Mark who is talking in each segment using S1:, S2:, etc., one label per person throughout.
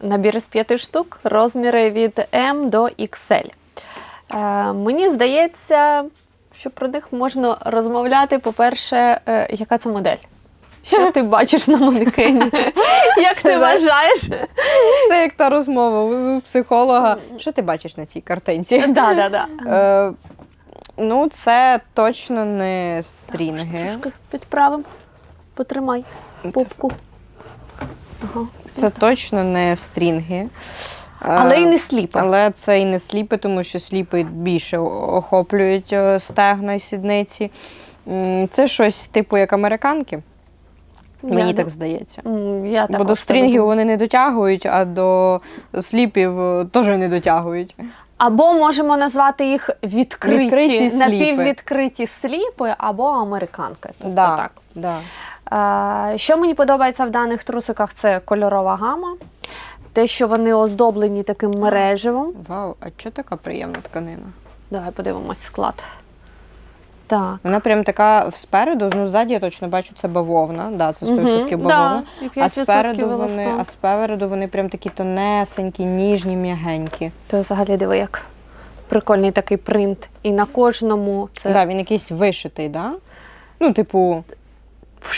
S1: Набір із п'яти штук, розміри від М до XL. Е, мені здається, що про них можна розмовляти. По-перше, е, яка це модель? Що ти бачиш на манекені? Як ти вважаєш?
S2: Це як та розмова у психолога. Що ти бачиш на цій картинці?
S1: Да, да, да.
S2: Е, ну, це точно не стрінги.
S1: Підправим. Потримай попку. Ага.
S2: Це точно не стрінги. Е,
S1: Але і не сліпи.
S2: Але це і не сліпи, тому що сліпи більше охоплюють е, стегна і сідниці. Це щось типу як американки, мені
S1: Я-
S2: так здається.
S1: Я
S2: Бо до стрінгів вони не дотягують, а до сліпів е, теж не дотягують.
S1: Або можемо назвати їх відкриті,
S2: Відкриті сліпи.
S1: напіввідкриті сліпи, або американки. Тобто
S2: Да,
S1: так.
S2: Да.
S1: Е, Що мені подобається в даних трусиках, це кольорова гама. Те, що вони оздоблені таким мереживом.
S2: Вау, а чого така приємна тканина?
S1: Давай подивимось склад. Так.
S2: Вона прям така спереду, ну ззаді я точно бачу, це бавовна. Да, це 100%
S1: Мгм,
S2: бавовна.
S1: да,
S2: а спереду вони, а спереду вони прям такі тонесенькі, ніжні, м'ягенькі.
S1: То взагалі диви, як прикольний такий принт. І на кожному це
S2: Да, він якийсь вишитий, да? Ну, типу,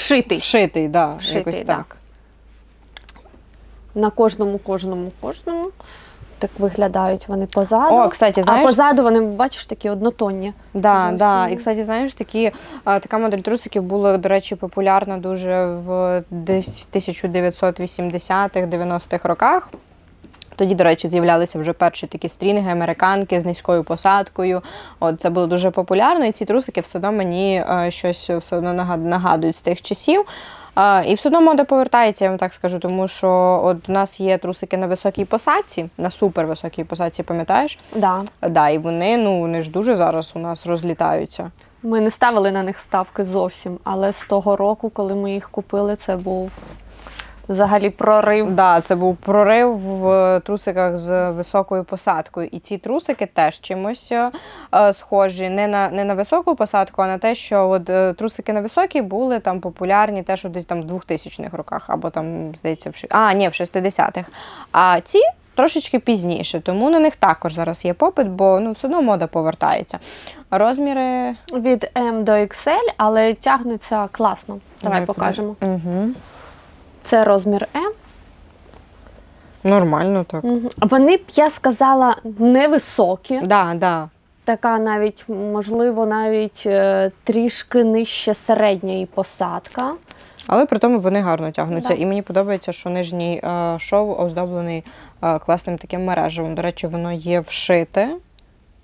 S1: вшитий.
S2: вшитий, да,
S1: Вшитий,
S2: якось
S1: да.
S2: так.
S1: На кожному, кожному, кожному. Так виглядають вони позаду.
S2: О, кстати,
S1: а позаду вони, бачиш, такі однотонні.
S2: Да, да. І, кстати, знаєш, такі, така модель трусиків була, до речі, популярна дуже в десь 1980-х, 90-х роках. Тоді, до речі, з'являлися вже перші такі стрінги, американки з низькою посадкою. От це було дуже популярно, і ці трусики все одно мені е, щось все одно нагад- нагадують з тих часів. І все одно мода повертається, я вам так скажу, тому що от у нас є трусики на високій посадці, на супервисокій посадці, пам'ятаєш?
S1: Да.
S2: Да, і вони, ну, вони ж дуже зараз у нас розлітаються.
S1: Ми не ставили на них ставки зовсім, але з того року, коли ми їх купили, це був взагалі прорив.
S2: Да, це був прорив в трусиках з високою посадкою. І ці трусики теж чимось е, схожі не на, не на високу посадку, а на те, що от, е, трусики на високій були там популярні теж десь там в 2000-х роках, або там, здається, в а, ні, в 60-х. А ці трошечки пізніше, тому на них також зараз є попит, бо ну, все одно мода повертається. Розміри.
S1: Від М до XL, але тягнуться класно. Давай покажемо.
S2: Угу.
S1: Це розмір М.
S2: Нормально так.
S1: Мгм. Вони б, я сказала, невисокі.
S2: Да, да.
S1: Така навіть, можливо, навіть е, трішки нижче середньої посадка.
S2: Але при тому вони гарно тягнуться.
S1: Да.
S2: І мені подобається, що нижній е, шов оздоблений е, класним таким мережевим. До речі, воно є вшите,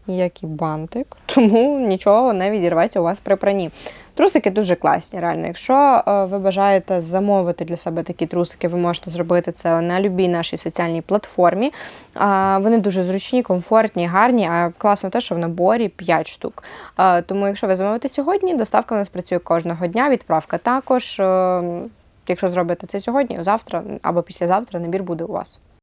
S2: як і бантик, тому нічого не відірветься у вас при пранні. Трусики дуже класні, реально. Якщо е, ви бажаєте замовити для себе такі трусики, ви можете зробити це на любій нашій соціальній платформі. Вони дуже зручні, комфортні, гарні, а класно те, що в наборі 5 штук. Тому, якщо ви замовите сьогодні, доставка у нас працює кожного дня, відправка також. Е, Якщо зробите це сьогодні, завтра або післязавтра набір буде у вас.